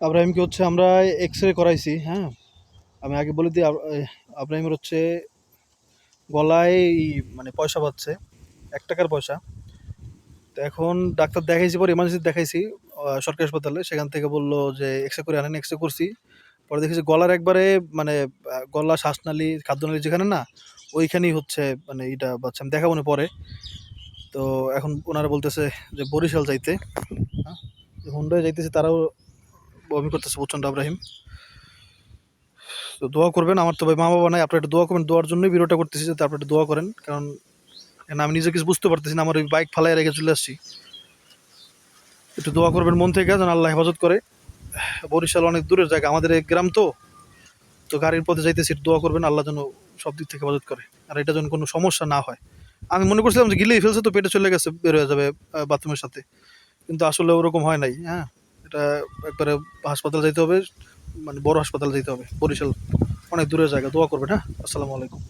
আব্রাহিমকে হচ্ছে আমরা X ray করাইছি হ্যাঁ? আমি আগে বলে দিই, আব- আব্রাহিমের হচ্ছে গলায় মানে পয়সা পাচ্ছে, এক টাকার পয়সা। তো এখন ডাক্তার দেখাইছি, পরে ইমার্জেন্সি দেখাইছি সরকারি হাসপাতালে। সেখান থেকে বলল যে এক্স রে করে আনেন এক্স রে করছি। পরে দেখেছি গলার একবারে মানে গলা, শ্বাসনালী, খাদ্যনালী যেখানে না, ওইখানেই হচ্ছে মানে এটা বাচ্চা আমি দেখাবো না পরে। তো এখন ওনারা বলতেছে যে বরিশাল যাইতে। হ্যাঁ? হুন্ডায় যাইতেছে, তারাও বমি করতেছে, প্রচণ্ড আব্রাহিম। তো দোয়া করবেন, আমার তো ভাই মা বাবা নাই, আপনারা একটু দোয়া করবেন, দোয়ার জন্যই ভিডিওটা করতেছি যাতে আপনারা দোয়া করেন, কারণ আমি নিজে কিছু বুঝতে পারতেছি না, আমার ওই বাইক ফালাই রেখে চলে আসছি। একটু দোয়া করবেন মন থেকে, যেন আল্লাহ হেফাজত করে। বরিশাল অনেক দূরের জায়গা, আমাদের এই গ্রাম তো তো গাড়ির পথে যাইতেছি দোয়া করবেন, আল্লাহ যেন সব দিক থেকে হেফাজত করে, আর এটা যেন কোনো সমস্যা না হয়। আমি মনে করছিলাম যে গিলেই ফেলছে, তো পেটে চলে গেছে, বের হয়ে যাবে বাথরুমের সাথে, কিন্তু আসলে ওরকম হয় নাই হ্যাঁ। এটা একবারে হাসপাতাল যেতে হবে মানে বড় হাসপাতাল যেতে হবে, বরিশাল, অনেক দূরের জায়গা, দোয়া করবেন হ্যাঁ? আসসালামু আলাইকুম।